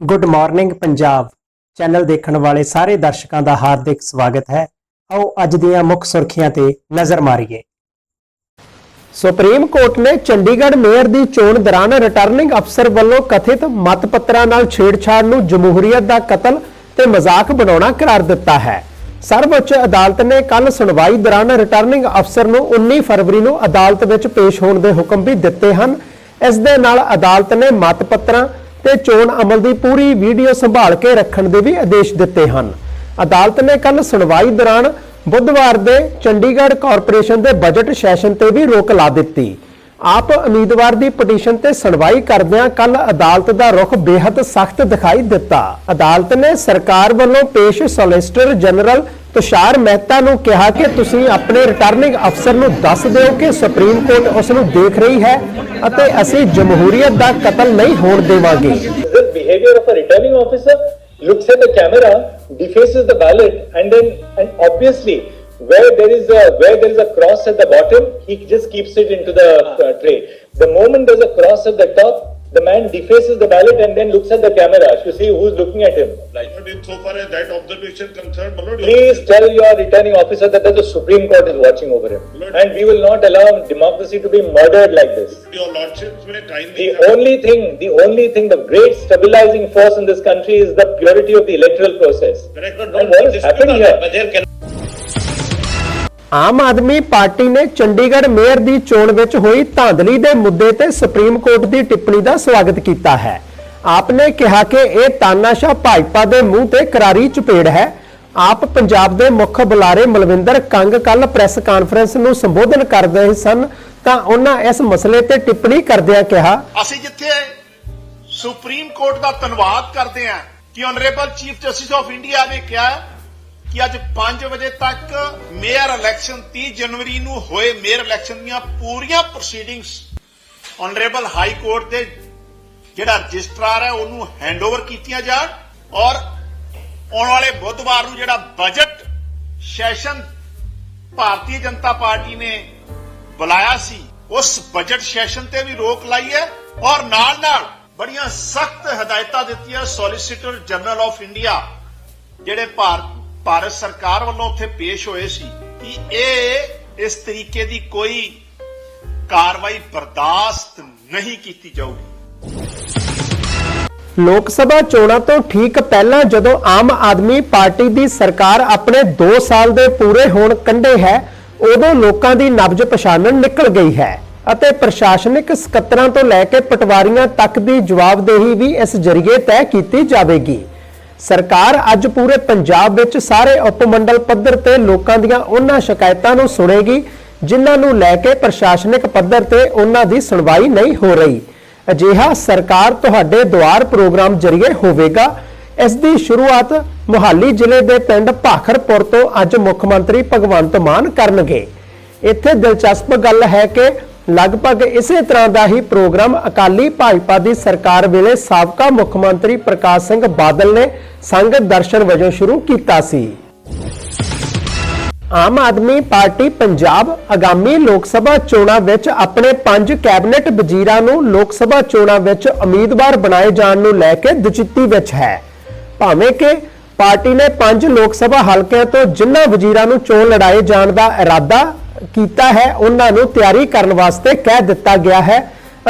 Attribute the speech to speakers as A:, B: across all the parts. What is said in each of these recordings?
A: Good morning Punjab channel ਦੇਖਣ ਵਾਲੇ ਸਾਰੇ ਦਰਸ਼ਕਾਂ ਦਾ ਹਾਰਦਿਕ ਸਵਾਗਤ ਹੈ। ਆਓ ਅੱਜ ਦੀਆਂ ਮੁੱਖ ਸੁਰਖੀਆਂ ਤੇ ਨਜ਼ਰ ਮਾਰੀਏ। ਸੁਪਰੀਮ ਕੋਰਟ ਨੇ ਚੰਡੀਗੜ੍ਹ ਮੇਅਰ ਦੀ ਚੋਣ ਦੌਰਾਨ ਰਿਟਰਨਿੰਗ ਅਫਸਰ ਵੱਲੋਂ ਕਥਿਤ ਮਤ ਨਾਲ ਛੇੜਛਾੜ ਨੂੰ ਜਮਹੂਰੀਅਤ ਦਾ ਕਤਲ ਤੇ ਮਜ਼ਾਕ ਬਣਾਉਣਾ ਕਰਾਰ ਦਿੱਤਾ ਹੈ। ਸਰਵਉੱਚ ਅਦਾਲਤ ਨੇ ਕੱਲ ਸੁਣਵਾਈ ਦੌਰਾਨ ਰਿਟਰਨਿੰਗ ਅਫਸਰ ਨੂੰ 19 ਫਰਵਰੀ ਨੂੰ ਅਦਾਲਤ ਵਿੱਚ ਪੇਸ਼ ਹੋਣ ਦੇ ਹੁਕਮ ਵੀ ਦਿੱਤੇ ਹਨ। ਇਸ ਦੇ ਨਾਲ ਅਦਾਲਤ ਨੇ ਮਤ ਪੱਤਰਾਂ ਤੇ ਚੋਣ ਅਮਲ ਦੀ ਪੂਰੀ ਵੀਡੀਓ ਸੰਭਾਲ ਕੇ ਰੱਖਣ ਦੇ ਵੀ ਆਦੇਸ਼ ਦਿੱਤੇ ਹਨ। ਅਦਾਲਤ ਨੇ ਕੱਲ ਸੁਣਵਾਈ ਦੌਰਾਨ ਬੁੱਧਵਾਰ ਦੇ ਚੰਡੀਗੜ੍ਹ ਕਾਰਪੋਰੇਸ਼ਨ ਦੇ ਬਜਟ ਸੈਸ਼ਨ ਤੇ ਵੀ ਰੋਕ ਲਾ ਦਿੱਤੀ। ਆਪ ਉਮੀਦਵਾਰ ਦੀ ਪਟੀਸ਼ਨ ਤੇ ਸੁਣਵਾਈ ਕਰਦਿਆਂ ਕੱਲ ਅਦਾਲਤ ਦਾ ਰੁਖ ਬੇहद ਸਖਤ ਦਿਖਾਈ ਦਿੱਤਾ। ਅਦਾਲਤ ਨੇ ਸਰਕਾਰ ਵੱਲੋਂ ਪੇਸ਼ ਸੋਲਿਸਿਟਰ ਜਨਰਲ ਤੁਸ਼ਾਰ ਮਹਿਤਾ ਨੂੰ ਕਿਹਾ ਕਿ ਤੁਸੀਂ ਆਪਣੇ ਰਿਟਰਨਿੰਗ ਅਫਸਰ ਨੂੰ ਦੱਸ ਦਿਓ ਕਿ ਸੁਪਰੀਮ ਕੋਰਟ ਉਸ ਨੂੰ ਦੇਖ ਰਹੀ ਹੈ ਅਤੇ ਅਸੀਂ ਜਮਹੂਰੀਅਤ ਦਾ ਕਤਲ ਨਹੀਂ ਹੋਣ ਦੇਵਾਂਗੇ
B: the behavior of a returning officer looks at the camera, defaces the ballot, and then and obviously where there is a where there is a cross at the bottom, he just keeps it into the uh, tray. The moment there's a cross at the top, The man defaces the ballot and then looks at the cameras to see who's looking at him.
C: Like, as that observation concerned, Lord,
B: please tell your returning officer that the Supreme Court is watching over him. Lord, and we will not allow democracy to be murdered like this.
C: Your lordships may kindly.
B: The only thing, the only thing, the great stabilizing force in this country is the purity of the electoral process.
C: Correct.
B: What is happening here.
A: Aam Aadmi Party ਨੇ Chandigarh mayor ਦੀ ਚੋਣ ਵਿੱਚ ਹੋਈ ਧਾਂਦਲੀ ਦੇ ਮੁੱਦੇ ਤੇ supreme court ਦੀ ਟਿੱਪਣੀ ਦਾ ਸਵਾਗਤ ਕੀਤਾ ਹੈ। ਆਪ ਨੇ ਕਿਹਾ ਕਿ ਇਹ ਤਾਨਾਸ਼ਾਹ ਭਾਜਪਾ ਦੇ ਮੂੰਹ ਤੇ ਕਰਾਰੀ ਚਪੇੜ ਹੈ। ਆਪ ਪੰਜਾਬ ਦੇ ਮੁੱਖ ਬੁਲਾਰੇ ਮਲਵਿੰਦਰ ਕੰਗ ਕੱਲ ਪ੍ਰੈਸ ਕਾਨਫਰੰਸ ਨੂੰ ਸੰਬੋਧਨ ਕਰ ਸਨ, ਤਾਂ ਉਹਨਾਂ ਇਸ ਮਸਲੇ ਤੇ ਟਿੱਪਣੀ ਕਰਦਿਆਂ ਕਿਹਾ,
D: ਅਸੀਂ ਜਿੱਥੇ ਸੁਪਰੀਮ ਕੋਰਟ ਦਾ ਧੰਨਵਾਦ ਕਰਦੇ ਹਾਂ ਕਿ honourable chief justice of India ਨੇ ਕਿਹਾ ਕਿ ਅੱਜ 5 ਵਜੇ ਤੱਕ ਮੇਅਰ ਇਲੈਕਸ਼ਨ 30 ਜਨਵਰੀ ਨੂੰ ਹੋਏ ਮੇਅਰ ਇਲੈਕਸ਼ਨ ਦੀਆਂ ਪੂਰੀਆਂ ਪ੍ਰੋਸੀਡਿੰਗਸ ਆਨਰੇਬਲ ਹਾਈ ਕੋਰਟ ਦੇ ਜਿਹੜਾ ਰਜਿਸਟਰਾਰ ਹੈ, ਉਹਨੂੰ ਹੈਂਡਓਵਰ ਕੀਤੀਆਂ ਜਾਣ ਔਰ ਆਉਣ ਵਾਲੇ ਬੁੱਧਵਾਰ ਨੂੰ ਜਿਹੜਾ budget session Bharatiya Janata Party ਨੇ ਬੁਲਾਇਆ ਸੀ, ਉਸ ਬਜਟ ਸੈਸ਼ਨ ਤੇ ਵੀ ਰੋਕ ਲਾਈ ਹੈ ਔਰ ਨਾਲ ਨਾਲ ਬੜੀਆਂ ਸਖਤ ਹਦਾਇਤਾਂ ਦਿੱਤੀਆਂ ਸੋਲਿਸਿਟਰ ਜਨਰਲ ਆਫ ਇੰਡੀਆ ਜਿਹੜੇ ਭਾਰਤ ਭਾਰਤ ਸਰਕਾਰ ਵੱਲੋਂ ਉੱਥੇ ਪੇਸ਼ ਹੋਏ ਸੀ ਕਿ ਇਹ ਇਸ ਤਰੀਕੇ ਦੀ ਕੋਈ ਕਾਰਵਾਈ ਬਰਦਾਸ਼ਤ ਨਹੀਂ ਕੀਤੀ ਜਾਊਗੀ।
A: ਲੋਕ ਸਭਾ ਚੋਣਾਂ ਤੋਂ ਠੀਕ ਪਹਿਲਾਂ ਜਦੋਂ ਆਮ ਆਦਮੀ ਪਾਰਟੀ ਦੀ ਸਰਕਾਰ ਆਪਣੇ 2 ਸਾਲ ਦੇ ਪੂਰੇ ਹੋਣ ਕੰਢੇ ਹੈ, ਉਦੋਂ ਲੋਕਾਂ ਦੀ ਨਬਜ ਪਛਾਣਨ ਨਿਕਲ ਗਈ ਹੈ ਅਤੇ ਪ੍ਰਸ਼ਾਸਨਿਕ ਸਕੱਤਰਾਂ ਤੋਂ ਲੈ ਕੇ ਪਟਵਾਰੀਆਂ ਤੱਕ ਦੀ ਜਵਾਬਦੇਹੀ ਵੀ ਇਸ ਜ਼ਰੀਏ ਤੈਅ ਕੀਤੀ ਜਾਵੇਗੀ। ਸਰਕਾਰ ਅੱਜ ਪੂਰੇ ਪੰਜਾਬ ਵਿੱਚ ਸਾਰੇ ਉਪਮੰਡਲ ਪੱਧਰ ਤੇ ਲੋਕਾਂ ਦੀਆਂ ਉਹਨਾਂ ਸ਼ਿਕਾਇਤਾਂ ਨੂੰ ਸੁਣੇਗੀ, ਜਿਨ੍ਹਾਂ ਨੂੰ ਲੈ ਕੇ ਪ੍ਰਸ਼ਾਸਨਿਕ ਪੱਧਰ ਤੇ ਉਹਨਾਂ ਦੀ ਸੁਣਵਾਈ ਨਹੀਂ ਹੋ ਰਹੀ। ਅਜਿਹਾ ਸਰਕਾਰ ਤੁਹਾਡੇ ਦੁਆਰ ਪ੍ਰੋਗਰਾਮ ਜ਼ਰੀਏ ਹੋਵੇਗਾ। ਇਸ ਦੀ ਸ਼ੁਰੂਆਤ ਮੁਹਾਲੀ ਜ਼ਿਲ੍ਹੇ ਦੇ ਪਿੰਡ ਭਾਖਰਪੁਰ ਤੋਂ ਅੱਜ ਮੁੱਖ ਮੰਤਰੀ ਭਗਵੰਤ ਮਾਨ ਕਰਨਗੇ। ਇੱਥੇ ਦਿਲਚਸਪ ਗੱਲ ਹੈ ਕਿ ਲਗਭਗ ਇਸੇ ਤਰ੍ਹਾਂ ਦਾ ਹੀ ਪ੍ਰੋਗਰਾਮ ਅਕਾਲੀ ਭਾਜਪਾ ਦੀ ਸਰਕਾਰ ਵੇਲੇ ਸਾਬਕਾ ਮੁੱਖ ਮੰਤਰੀ ਪ੍ਰਕਾਸ਼ ਸਿੰਘ ਬਾਦਲ ਨੇ ਸੰਗਤ ਦਰਸ਼ਨ ਵਜੋਂ ਸ਼ੁਰੂ ਕੀਤਾ ਸੀ। ਆਮ ਆਦਮੀ ਪਾਰਟੀ ਪੰਜਾਬ ਆਗਾਮੀ ਲੋਕ ਸਭਾ ਚੋਣਾਂ ਵਿੱਚ ਆਪਣੇ ਪੰਜ ਕੈਬਨਿਟ ਵਜ਼ੀਰਾਂ ਨੂੰ ਲੋਕ ਸਭਾ ਚੋਣਾਂ ਵਿੱਚ ਉਮੀਦਵਾਰ ਬਣਾਏ ਜਾਣ ਨੂੰ ਲੈ ਕੇ ਦੁਚਿੱਤੀ ਵਿੱਚ ਹੈ। ਭਾਵੇਂ ਕਿ ਪਾਰਟੀ ਨੇ ਪੰਜ ਲੋਕ ਸਭਾ ਹਲਕਿਆਂ ਤੋਂ ਜਿਨ੍ਹਾਂ ਵਜ਼ੀਰਾਂ ਨੂੰ ਚੋਣ ਲੜਾਏ ਜਾਣ ਦਾ ਇਰਾਦਾ ਕੀਤਾ ਹੈ, ਉਹਨਾਂ ਨੂੰ ਤਿਆਰੀ ਕਰਨ ਵਾਸਤੇ ਕਹਿ ਦਿੱਤਾ ਗਿਆ ਹੈ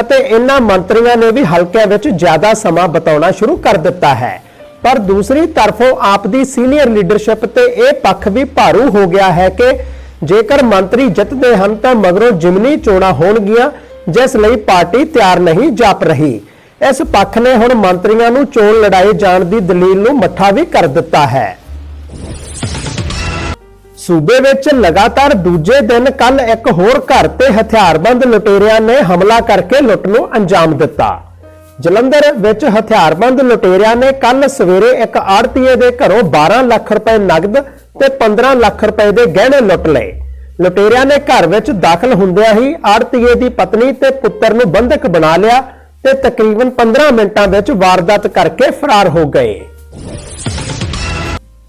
A: ਅਤੇ ਇਹਨਾਂ ਮੰਤਰੀਆਂ ਨੇ ਵੀ ਹਲਕਿਆਂ ਵਿੱਚ ਜ਼ਿਆਦਾ ਸਮਾਂ ਬਿਤਾਉਣਾ ਸ਼ੁਰੂ ਕਰ ਦਿੱਤਾ ਹੈ। ਪਰ ਦੂਸਰੀ ਤਰਫੋਂ ਆਪ ਦੀ ਸੀਨੀਅਰ ਲੀਡਰਸ਼ਿਪ ਤੇ ਇਹ ਪੱਖ ਵੀ ਭਾਰੂ ਹੋ ਗਿਆ ਹੈ ਕਿ ਜੇਕਰ ਮੰਤਰੀ ਜਿੱਤਦੇ ਹਨ ਤਾਂ ਮਗਰੋਂ ਜਿਮਨੀ ਚੋਣਾਂ ਹੋਣਗੀਆਂ, ਜਿਸ ਲਈ ਪਾਰਟੀ ਤਿਆਰ ਨਹੀਂ ਜਾਪ ਰਹੀ। ਇਸ ਪੱਖ ਨੇ ਹੁਣ ਮੰਤਰੀਆਂ ਨੂੰ ਚੋਣ ਲੜਾਏ ਜਾਣ ਦੀ ਦਲੀਲ ਨੂੰ ਮੱਠਾ ਵੀ ਕਰ ਦਿੱਤਾ ਹੈ। ਸੂਬੇ ਵਿੱਚ ਲਗਾਤਾਰ ਦੂਜੇ ਦਿਨ ਕੱਲ ਇੱਕ ਹੋਰ ਘਰ ਤੇ ਹਥਿਆਰਬੰਦ ਲੁਟੇਰਿਆਂ ਨੇ ਹਮਲਾ ਕਰਕੇ ਲੁੱਟ ਨੂੰ ਅੰਜਾਮ ਦਿੱਤਾ। ਜਲੰਧਰ ਵਿੱਚ ਹਥਿਆਰਬੰਦ ਲੁਟੇਰਿਆਂ ਨੇ ਕੱਲ ਸਵੇਰੇ ਇੱਕ ਆੜਤੀਏ ਦੇ ਘਰੋਂ 12 ਲੱਖ ਰੁਪਏ ਨਗਦ ਤੇ 15 ਲੱਖ ਰੁਪਏ ਦੇ ਗਹਿਣੇ ਲੁੱਟ ਲਏ। ਲੁਟੇਰਿਆਂ ਨੇ ਘਰ ਵਿੱਚ ਦਾਖਲ ਹੁੰਦਿਆਂ ਹੀ ਆੜਤੀਏ ਦੀ ਪਤਨੀ ਤੇ ਪੁੱਤਰ ਨੂੰ ਬੰਧਕ ਬਣਾ ਲਿਆ ਤੇ ਤਕਰੀਬਨ 15 ਮਿੰਟਾਂ ਵਿੱਚ ਵਾਰਦਾਤ ਕਰਕੇ ਫਰਾਰ ਹੋ ਗਏ।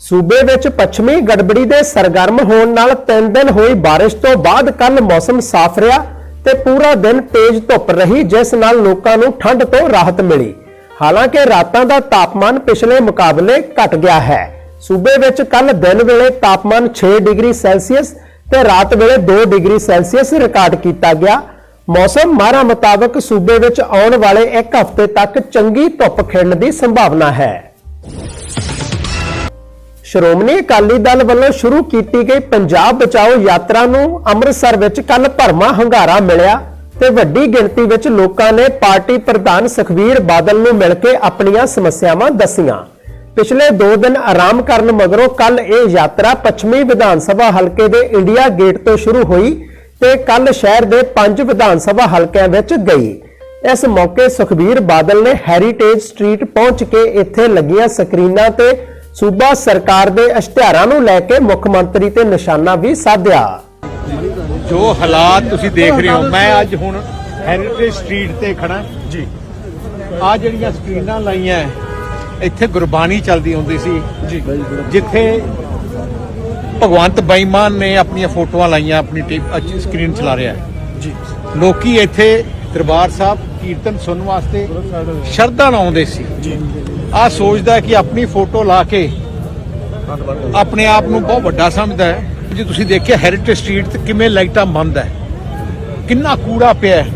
A: ਸੂਬੇ ਵਿੱਚ ਪੱਛਮੀ ਗੜਬੜੀ ਦੇ ਸਰਗਰਮ ਹੋਣ ਨਾਲ 3 ਦਿਨ ਹੋਈ ਬਾਰਿਸ਼ ਤੋਂ ਬਾਅਦ ਕੱਲ ਮੌਸਮ ਸਾਫ਼ ਰਿਹਾ ਤੇ ਪੂਰਾ ਦਿਨ ਤੇਜ਼ ਧੁੱਪ ਰਹੀ, ਜਿਸ ਨਾਲ ਲੋਕਾਂ ਨੂੰ ਠੰਡ ਤੋਂ ਰਾਹਤ ਮਿਲੀ। ਹਾਲਾਂਕਿ ਰਾਤਾਂ ਦਾ ਤਾਪਮਾਨ ਪਿਛਲੇ ਮੁਕਾਬਲੇ ਘਟ ਗਿਆ ਹੈ। ਸੂਬੇ ਵਿੱਚ ਕੱਲ ਦਿਨ ਵੇਲੇ ਤਾਪਮਾਨ 6 ਡਿਗਰੀ ਸੈਲਸੀਅਸ ਤੇ ਰਾਤ ਵੇਲੇ 2 ਡਿਗਰੀ ਸੈਲਸੀਅਸ ਰਿਕਾਰਡ ਕੀਤਾ ਗਿਆ। ਮੌਸਮ ਮਾਹਰਾਂ ਮੁਤਾਬਕ ਸੂਬੇ ਵਿੱਚ ਆਉਣ ਵਾਲੇ ਇੱਕ ਹਫ਼ਤੇ ਤੱਕ ਚੰਗੀ ਧੁੱਪ ਖਿੜਨ ਦੀ ਸੰਭਾਵਨਾ ਹੈ। ਸ਼੍ਰੋਮਣੀ ਅਕਾਲੀ ਦਲ ਵੱਲੋਂ ਸ਼ੁਰੂ ਕੀਤੀ ਗਈ ਪੰਜਾਬ ਬਚਾਓ ਯਾਤਰਾ ਨੂੰ ਅੰਮ੍ਰਿਤਸਰ ਵਿੱਚ ਕੱਲ ਭਰਮਾ ਹੰਗਾਰਾ ਮਿਲਿਆ ਤੇ ਵੱਡੀ ਗਿਣਤੀ ਵਿੱਚ ਲੋਕਾਂ ਨੇ ਪਾਰਟੀ ਪ੍ਰਧਾਨ ਸੁਖਬੀਰ ਬਾਦਲ ਨੂੰ ਮਿਲ ਕੇ ਆਪਣੀਆਂ ਸਮੱਸਿਆਵਾਂ ਦੱਸੀਆਂ। ਪਿਛਲੇ 2 ਦਿਨ ਆਰਾਮ ਕਰਨ ਮਗਰੋਂ ਕੱਲ ਇਹ ਯਾਤਰਾ ਪੱਛਮੀ ਵਿਧਾਨ ਸਭਾ ਹਲਕੇ ਦੇ ਇੰਡੀਆ ਗੇਟ ਤੋਂ ਸ਼ੁਰੂ ਹੋਈ ਤੇ ਕੱਲ ਸ਼ਹਿਰ ਦੇ ਪੰਜ ਵਿਧਾਨ ਸਭਾ ਹਲਕਿਆਂ ਵਿੱਚ ਗਈ। ਇਸ ਮੌਕੇ ਸੁਖਬੀਰ ਬਾਦਲ ਨੇ ਹੈਰੀਟੇਜ ਸਟਰੀਟ ਪਹੁੰਚ ਕੇ ਇੱਥੇ ਲੱਗੀਆਂ ਸਕਰੀਨਾਂ ਤੇ ਸੂਬਾ ਸਰਕਾਰ ਦੇ ਇਸ਼ਤਿਹਾਰਾਂ ਨੂੰ ਲੈ ਕੇ ਮੁੱਖ ਮੰਤਰੀ ਤੇ ਨਿਸ਼ਾਨਾ ਵੀ ਸਾਧਿਆ।
E: ਜੋ ਹਾਲਾਤ ਤੁਸੀਂ ਦੇਖ ਰਹੇ ਹੋ ਮੈਂ ਅੱਜ ਹੁਣ ਹੈਰੀਟੇਜ ਸਟਰੀਟ ਤੇ ਖੜਾ ਜੀ। ਆ ਜਿਹੜੀਆਂ ਸਕਰੀਨਾਂ ਲਾਈਆਂ ਇੱਥੇ ਗੁਰਬਾਣੀ ਚੱਲਦੀ ਹੁੰਦੀ ਸੀ। ਜੀ। ਜਿੱਥੇ ਭਗਵੰਤ ਬਾਈਮਾਨ ਨੇ ਆਪਣੀਆਂ ਫੋਟੋਆਂ ਲਾਈਆਂ ਆਪਣੀ ਸਕਰੀਨ ਚਲਾ ਰਿਹਾ ਹੈ। ਜੀ। ਲੋਕੀ ਇੱਥੇ ਦਰਬਾਰ ਸਾਹਿਬ ਕੀਰਤਨ ਸੁਣਨ ਵਾਸਤੇ ਸ਼ਰਧਾ ਨਾਲ ਆਉਂਦੇ ਸੀ। ਜੀ ਆ ਸੋਚਦਾ ਕਿ ਆਪਣੀ ਫੋਟੋ ਲਾ ਕੇ ਆਪਣੇ ਆਪ ਨੂੰ ਬਹੁਤ ਵੱਡਾ ਸਮਝਦਾ ਹੈ। ਜੇ ਤੁਸੀਂ ਦੇਖਿਆ ਹੈਰੀਟੇਜ ਸਟਰੀਟ ਤੇ ਕਿਵੇਂ ਲਾਈਟਾਂ ਬੰਦ ਹੈ, ਕਿੰਨਾ ਕੂੜਾ ਪਿਆ ਹੈ।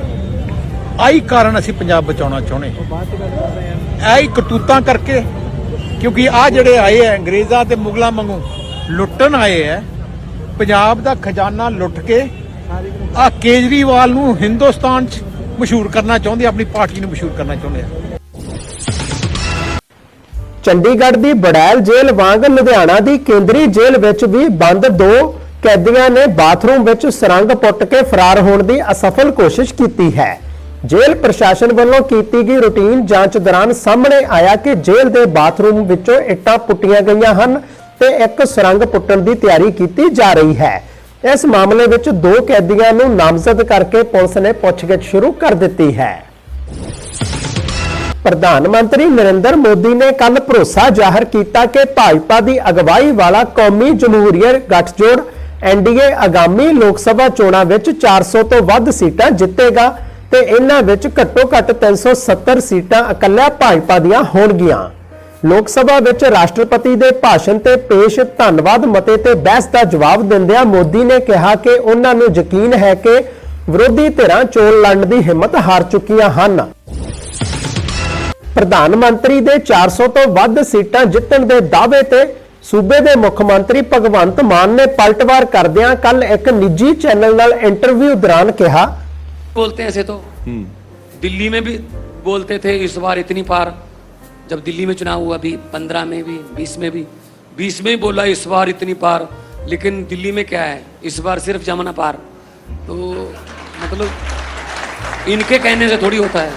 E: ਆਹੀ ਕਾਰਨ ਅਸੀਂ ਪੰਜਾਬ ਬਚਾਉਣਾ ਚਾਹੁੰਦੇ ਹਾਂ। ਆਹੀ ਕਟੂਤਾਂ ਕਰਕੇ, ਕਿਉਂਕਿ ਆ ਜਿਹੜੇ ਆਏ ਆ ਅੰਗਰੇਜ਼ਾਂ ਤੇ ਮੁਗਲਾਂ ਵਾਂਗੂ ਲੁੱਟਣ ਆਏ ਆ ਪੰਜਾਬ ਦਾ ਖਜ਼ਾਨਾ ਲੁੱਟ ਕੇ ਆ ਕੇਜਰੀਵਾਲ ਨੂੰ ਹਿੰਦੁਸਤਾਨ 'ਚ ਮਸ਼ਹੂਰ ਕਰਨਾ ਚਾਹੁੰਦੇ ਆਪਣੀ ਪਾਰਟੀ ਨੂੰ ਮਸ਼ਹੂਰ ਕਰਨਾ ਚਾਹੁੰਦੇ ਆ।
A: ਚੰਡੀਗੜ੍ਹ ਦੀ ਬੜੈਲ ਜੇਲ੍ਹ ਵਾਂਗ ਲੁਧਿਆਣਾ ਦੀ ਕੇਂਦਰੀ ਜੇਲ੍ਹ ਵਿੱਚ ਵੀ ਬੰਦ ਦੋ ਕੈਦੀਆਂ ਨੇ ਬਾਥਰੂਮ ਵਿੱਚ ਸੁਰੰਗ ਪੁੱਟ ਕੇ ਫਰਾਰ ਹੋਣ ਦੀ ਅਸਫਲ ਕੋਸ਼ਿਸ਼ ਕੀਤੀ ਹੈ। ਜੇਲ੍ਹ ਪ੍ਰਸ਼ਾਸਨ ਵੱਲੋਂ ਕੀਤੀ ਗਈ ਰੂਟੀਨ ਜਾਂਚ ਦੌਰਾਨ ਸਾਹਮਣੇ ਆਇਆ ਕਿ ਜੇਲ੍ਹ ਦੇ ਬਾਥਰੂਮ ਵਿੱਚੋਂ ਇੱਟਾਂ ਪੁੱਟੀਆਂ ਗਈਆਂ ਹਨ ਤੇ ਇੱਕ ਸੁਰੰਗ ਪੁੱਟਣ ਦੀ ਤਿਆਰੀ ਕੀਤੀ ਜਾ ਰਹੀ ਹੈ। ਇਸ ਮਾਮਲੇ ਵਿੱਚ ਦੋ ਕੈਦੀਆਂ ਨੂੰ ਨਾਮਜ਼ਦ ਕਰਕੇ ਪੁਲਿਸ ਨੇ ਪੁੱਛਗਿੱਛ ਸ਼ੁਰੂ ਕਰ ਦਿੱਤੀ ਹੈ। ਪ੍ਰਧਾਨ ਮੰਤਰੀ ਨਰਿੰਦਰ ਮੋਦੀ ਨੇ ਕੱਲ ਭਰੋਸਾ ਜ਼ਾਹਰ ਕੀਤਾ ਕਿ ਭਾਜਪਾ ਦੀ ਅਗਵਾਈ ਵਾਲਾ ਕੌਮੀ ਜਮਹੂਰੀਅਤ ਗੱਠਜੋੜ ਐਨਡੀਏ ਆਗਾਮੀ ਲੋਕ ਸਭਾ ਚੋਣਾਂ ਵਿੱਚ 400 ਤੋਂ ਵੱਧ ਸੀਟਾਂ ਜਿੱਤੇਗਾ ਤੇ ਇਹਨਾਂ ਵਿੱਚ ਘੱਟੋ-ਘੱਟ 370 ਸੀਟਾਂ ਇਕੱਲਾ ਭਾਜਪਾ ਦੀਆਂ ਹੋਣਗੀਆਂ। ਲੋਕ ਸਭਾ ਵਿੱਚ ਰਾਸ਼ਟਰਪਤੀ ਦੇ ਭਾਸ਼ਣ ਤੇ ਪੇਸ਼ ਧੰਨਵਾਦ ਮਤੇ ਤੇ ਬਹਿਸ ਦਾ ਜਵਾਬ ਦਿੰਦਿਆਂ ਮੋਦੀ ਨੇ ਕਿਹਾ ਕਿ ਉਹਨਾਂ ਨੂੰ ਯਕੀਨ ਹੈ ਕਿ ਵਿਰੋਧੀ ਧਿਰਾਂ ਚੋਣ ਲੜਨ ਦੀ ਹਿੰਮਤ ਹਾਰ ਚੁੱਕੀਆਂ ਹਨ ਪ੍ਰਧਾਨ ਮੰਤਰੀ ਦੇ 400 ਤੋਂ ਵੱਧ ਸੀਟਾਂ ਜਿੱਤਣ ਦੇ ਦਾਅਵੇ ਤੇ ਸੂਬੇ ਦੇ ਮੁੱਖ ਮੰਤਰੀ ਭਗਵੰਤ ਮਾਨ ਨੇ ਪਲਟਵਾਰ ਕਰਦਿਆਂ ਕੱਲ ਇੱਕ ਨਿੱਜੀ ਚੈਨਲ ਨਾਲ ਇੰਟਰਵਿਊ ਦੌਰਾਨ ਕਿਹਾ
F: बोलते हैं ऐसे तो दिल्ली में भी बोलते थे इस बार इतनी पार जब दिल्ली में चुनाव हुआ भी, पंद्रह में भी, बीस में भी, बीस में ही बोला इस बार इतनी पार, लेकिन दिल्ली में क्या है, इस बार सिर्फ़ जमाना पार। तो मतलब इनके कहने से थोड़ी होता है,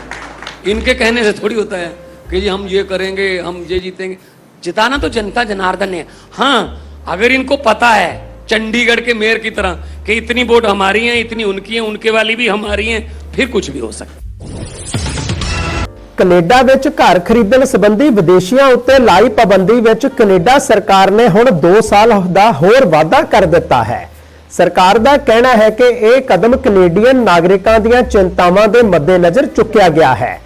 F: इनके कहने से थोड़ी होता है कि जी हम ये करेंगे, हम ये जीतेंगे। जिताना तो जनता जनार्दन है हाँ अगर इनको पता है, चंडीगढ़ के मेयर की तरह, कि इतनी वोट हमारी हैं, इतनी उनकी हैं, उनके वाली भी हमारी हैं, फिर कुछ भी हो सकता
A: ਕੈਨੇਡਾ ਵਿੱਚ ਘਰ ਖਰੀਦਣ ਸੰਬੰਧੀ ਵਿਦੇਸ਼ੀਆਂ ਉੱਤੇ ਲਾਈ ਪਾਬੰਦੀ ਵਿੱਚ ਕੈਨੇਡਾ ਸਰਕਾਰ ਨੇ ਹੁਣ 2 ਸਾਲ ਦਾ ਹੋਰ ਵਾਧਾ ਕਰ ਦਿੱਤਾ ਹੈ। ਸਰਕਾਰ ਦਾ ਕਹਿਣਾ ਹੈ ਕਿ ਇਹ ਕਦਮ ਕੈਨੇਡੀਅਨ ਨਾਗਰਿਕਾਂ ਦੀਆਂ ਚਿੰਤਾਵਾਂ ਦੇ ਮੱਦੇਨਜ਼ਰ ਚੁੱਕਿਆ ਗਿਆ ਹੈ।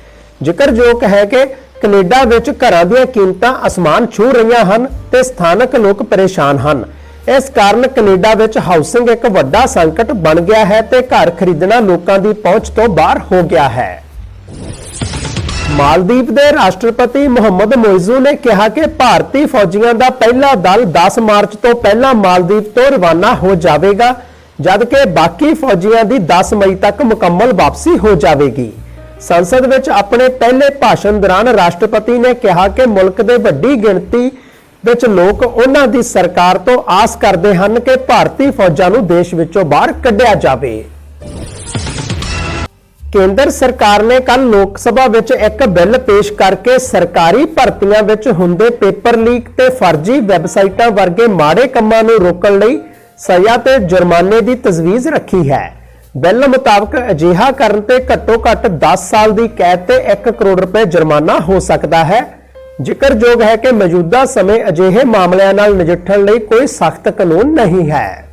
A: ਜ਼ਿਕਰਯੋਗ ਹੈ ਕਿ ਕੈਨੇਡਾ ਵਿੱਚ ਘਰਾਂ ਦੀਆਂ ਕੀਮਤਾਂ ਅਸਮਾਨ ਛੂ ਰਹੀਆਂ ਹਨ ਤੇ ਸਥਾਨਕ ਲੋਕ ਪਰੇਸ਼ਾਨ ਹਨ। ਇਸ ਕਾਰਨ ਕੈਨੇਡਾ ਵਿੱਚ ਹਾਊਸਿੰਗ ਇੱਕ ਵੱਡਾ ਸੰਕਟ ਬਣ ਗਿਆ ਹੈ ਤੇ ਘਰ ਖਰੀਦਣਾ ਲੋਕਾਂ ਦੀ ਪਹੁੰਚ ਤੋਂ ਬਾਹਰ ਹੋ ਗਿਆ ਹੈ। ਮਾਲਦੀਵ ਦੇ ਰਾਸ਼ਟਰਪਤੀ ਮੁਹੰਮਦ ਮੋਇਜ਼ੂ ਨੇ ਕਿਹਾ ਕਿ ਭਾਰਤੀ ਫੌਜੀਆਂ ਦਾ ਪਹਿਲਾ ਦਲ 10 ਮਾਰਚ ਤੋਂ ਪਹਿਲਾਂ ਮਾਲਦੀਵ ਤੋਂ ਰਵਾਨਾ ਹੋ ਜਾਵੇਗਾ, ਜਦਕਿ ਬਾਕੀ ਫੌਜੀਆਂ ਦੀ 10 ਮਈ ਤੱਕ ਮੁਕੰਮਲ ਵਾਪਸੀ ਹੋ ਜਾਵੇਗੀ। ਸੰਸਦ ਵਿੱਚ ਆਪਣੇ ਪਹਿਲੇ ਭਾਸ਼ਣ ਦੌਰਾਨ ਰਾਸ਼ਟਰਪਤੀ ਨੇ ਕਿਹਾ ਕਿ ਮੁਲਕ ਦੇ ਵੱਡੀ ਗਿਣਤੀ ਵਿੱਚ ਲੋਕ ਉਹਨਾਂ ਦੀ ਸਰਕਾਰ ਤੋਂ ਆਸ ਕਰਦੇ ਹਨ ਕਿ ਭਾਰਤੀ ਫੌਜਾਂ ਨੂੰ ਦੇਸ਼ ਵਿੱਚੋਂ ਬਾਹਰ ਕੱਢਿਆ ਜਾਵੇ। ਕੇਂਦਰ ਸਰਕਾਰ ਨੇ ਕੱਲ ਲੋਕ ਸਭਾ ਵਿੱਚ ਇੱਕ ਬਿੱਲ ਪੇਸ਼ ਕਰਕੇ ਸਰਕਾਰੀ ਭਰਤੀਆਂ ਵਿੱਚ ਹੁੰਦੇ ਪੇਪਰ ਲੀਕ ਤੇ ਫਰਜ਼ੀ ਵੈਬਸਾਈਟਾਂ ਵਰਗੇ ਮਾੜੇ ਕੰਮਾਂ ਨੂੰ ਰੋਕਣ ਲਈ ਸਜ਼ਾ ਤੇ ਜੁਰਮਾਨੇ ਦੀ ਤਜਵੀਜ਼ ਰੱਖੀ ਹੈ। ਬਿੱਲ ਮੁਤਾਬਕ ਅਜਿਹਾ ਕਰਨ ਤੇ ਘੱਟੋ-ਘੱਟ 10 ਸਾਲ ਦੀ ਕੈਦ ਤੇ 1 ਕਰੋੜ ਰੁਪਏ ਜੁਰਮਾਨਾ ਹੋ ਸਕਦਾ ਹੈ। ਜ਼ਿਕਰਯੋਗ ਹੈ ਕਿ ਮੌਜੂਦਾ ਸਮੇਂ ਅਜਿਹੇ ਮਾਮਲਿਆਂ ਨਾਲ ਨਜਿੱਠਣ ਲਈ ਕੋਈ ਸਖਤ ਕਾਨੂੰਨ ਨਹੀਂ ਹੈ।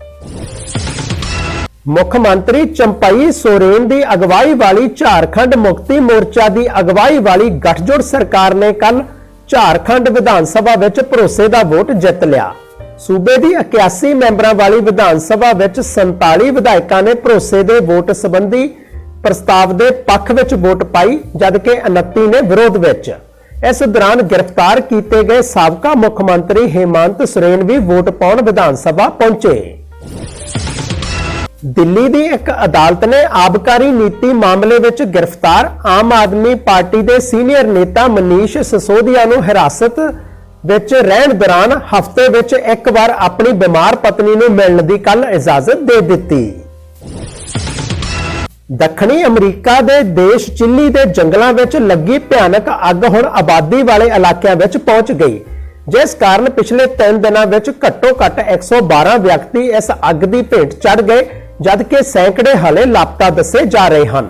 A: ਮੁੱਖ ਮੰਤਰੀ ਚੰਪਈ ਸੋਰੇਨ ਦੀ ਅਗਵਾਈ ਵਾਲੀ ਝਾਰਖੰਡ ਮੁਕਤੀ ਮੋਰਚਾ ਦੀ ਅਗਵਾਈ ਵਾਲੀ ਗੱਠਜੋੜ ਸਰਕਾਰ ਨੇ ਕੱਲ ਝਾਰਖੰਡ ਵਿਧਾਨ ਸਭਾ ਵਿੱਚ ਭਰੋਸੇ ਦਾ ਵੋਟ ਜਿੱਤ ਲਿਆ। ਸੂਬੇ ਦੀ 81 ਮੈਂਬਰਾਂ ਵਾਲੀ ਵਿਧਾਨ ਸਭਾ ਵਿੱਚ 47 ਵਿਧਾਇਕਾਂ ਨੇ ਭਰੋਸੇ ਦੇ ਵੋਟ ਸੰਬੰਧੀ ਪ੍ਰਸਤਾਵ ਦੇ ਪੱਖ ਵਿੱਚ ਵੋਟ ਪਾਈ, ਜਦਕਿ 29 ਨੇ ਵਿਰੋਧ ਵਿੱਚ। ਇਸ ਦੌਰਾਨ ਗ੍ਰਿਫਤਾਰ ਕੀਤੇ ਗਏ ਸਾਬਕਾ ਮੁੱਖ ਮੰਤਰੀ ਹੇਮੰਤ ਸੋਰੇਨ ਵੀ ਵੋਟ ਪਾਉਣ ਵਿਧਾਨ ਸਭਾ ਪਹੁੰਚੇ। ਦਿੱਲੀ ਦੀ ਇੱਕ ਅਦਾਲਤ ਨੇ ਆਬਕਾਰੀ ਨੀਤੀ ਮਾਮਲੇ ਵਿੱਚ ਗ੍ਰਿਫਤਾਰ ਆਮ ਆਦਮੀ ਪਾਰਟੀ ਦੇ ਸੀਨੀਅਰ ਨੇਤਾ ਮਨੀਸ਼ ਸਿਸੋਦੀਆ ਨੂੰ ਹਿਰਾਸਤ ਵਿੱਚ ਰਹਿਣ ਦੌਰਾਨ ਹਫ਼ਤੇ ਵਿੱਚ ਇੱਕ ਵਾਰ ਆਪਣੀ ਬਿਮਾਰ ਪਤਨੀ ਨੂੰ ਮਿਲਣ ਦੀ ਕੱਲ ਇਜਾਜ਼ਤ ਦੇ ਦਿੱਤੀ। ਦੱਖਣੀ ਅਮਰੀਕਾ ਦੇ ਦੇਸ਼ ਚਿਲੀ ਦੇ ਜੰਗਲਾਂ ਵਿੱਚ ਲੱਗੀ ਭਿਆਨਕ ਅੱਗ ਹੁਣ ਆਬਾਦੀ ਵਾਲੇ ਇਲਾਕਿਆਂ ਵਿੱਚ ਪਹੁੰਚ ਗਈ, ਜਿਸ ਕਾਰਨ ਪਿਛਲੇ 3 ਦਿਨਾਂ ਵਿੱਚ ਘੱਟੋ-ਘੱਟ 112 ਵਿਅਕਤੀ ਇਸ ਅੱਗ ਦੀ ਭੇਟ ਚੜ ਗਏ। ਜਦਕਿ ਸੈਂਕੜੇ ਹਲੇ ਲਾਪਤਾ ਦੱਸੇ ਜਾ ਰਹੇ ਹਨ।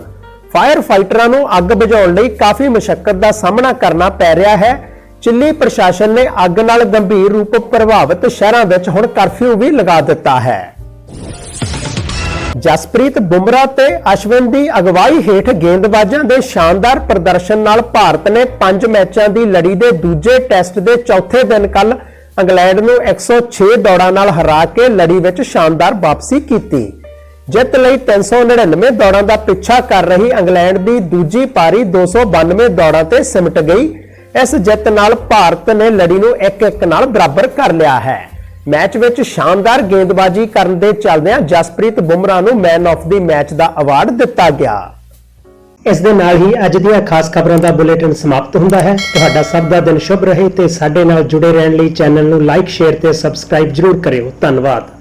A: ਫਾਇਰ ਫਾਈਟਰਾਂ ਨੂੰ ਅੱਗ ਬੁਝਾਉਣ ਲਈ ਕਾਫੀ ਮੁਸ਼ਕਲ ਦਾ ਸਾਹਮਣਾ ਕਰਨਾ ਪੈ ਰਿਹਾ ਹੈ। ਚਿੱਲੀ ਪ੍ਰਸ਼ਾਸਨ ਨੇ ਅੱਗ ਨਾਲ ਗੰਭੀਰ ਰੂਪ ਪ੍ਰਭਾਵਿਤ ਸ਼ਹਿਰਾਂ ਵਿੱਚ ਹੁਣ ਕਰਫਿਊ ਵੀ ਲਗਾ ਦਿੱਤਾ ਹੈ। ਜਸਪ੍ਰੀਤ ਬੁਮਰਾਹ ਤੇ ਅਸ਼ਵਿਨ ਦੀ ਅਗਵਾਈ ਹੇਠ ਗੇਂਦਬਾਜ਼ਾਂ ਦੇ ਸ਼ਾਨਦਾਰ ਪ੍ਰਦਰਸ਼ਨ ਨਾਲ ਭਾਰਤ ਨੇ 5 ਮੈਚਾਂ ਦੀ ਲੜੀ ਦੇ ਦੂਜੇ ਟੈਸਟ ਦੇ ਚੌਥੇ ਦਿਨ ਕੱਲ ਇੰਗਲੈਂਡ ਨੂੰ 106 ਦੌੜਾਂ ਨਾਲ ਹਰਾ ਕੇ ਲੜੀ ਵਿੱਚ ਸ਼ਾਨਦਾਰ ਵਾਪਸੀ ਕੀਤੀ। ਜਿੱਤ ਲਈ 399 ਦੌੜਾਂ ਦਾ ਪਿੱਛਾ ਕਰ ਰਹੀ ਇੰਗਲੈਂਡ ਦੀ ਦੂਜੀ ਪਾਰੀ 292 ਦੌੜਾਂ ਤੇ ਸਿਮਟ ਗਈ। ਇਸ ਜਿੱਤ ਨਾਲ ਭਾਰਤ ਨੇ ਲੜੀ ਨੂੰ 1-1 ਨਾਲ ਬਰਾਬਰ ਕਰ ਲਿਆ ਹੈ। ਮੈਚ ਵਿੱਚ ਸ਼ਾਨਦਾਰ ਗੇਂਦਬਾਜ਼ੀ ਕਰਨ ਦੇ ਚੱਲਦਿਆਂ ਜਸਪ੍ਰੀਤ ਬੁਮਰਾਹ ਨੂੰ ਮੈਨ ਆਫ ਦੀ ਮੈਚ ਦਾ ਅਵਾਰਡ ਦਿੱਤਾ ਗਿਆ। ਇਸ ਦੇ ਨਾਲ ਹੀ ਅੱਜ ਦੀਆਂ ਖਾਸ ਖਬਰਾਂ ਦਾ ਬੁਲੇਟਿਨ ਸਮਾਪਤ ਹੁੰਦਾ ਹੈ। ਤੁਹਾਡਾ ਸਭ ਦਾ ਦਿਨ ਸ਼ੁਭ ਰਹੇ ਤੇ ਸਾਡੇ ਨਾਲ ਜੁੜੇ ਰਹਿਣ ਲਈ ਚੈਨਲ ਨੂੰ ਲਾਈਕ ਸ਼ੇਅਰ ਤੇ ਸਬਸਕ੍ਰਾਈਬ ਜਰੂਰ ਕਰਿਓ। ਧੰਨਵਾਦ।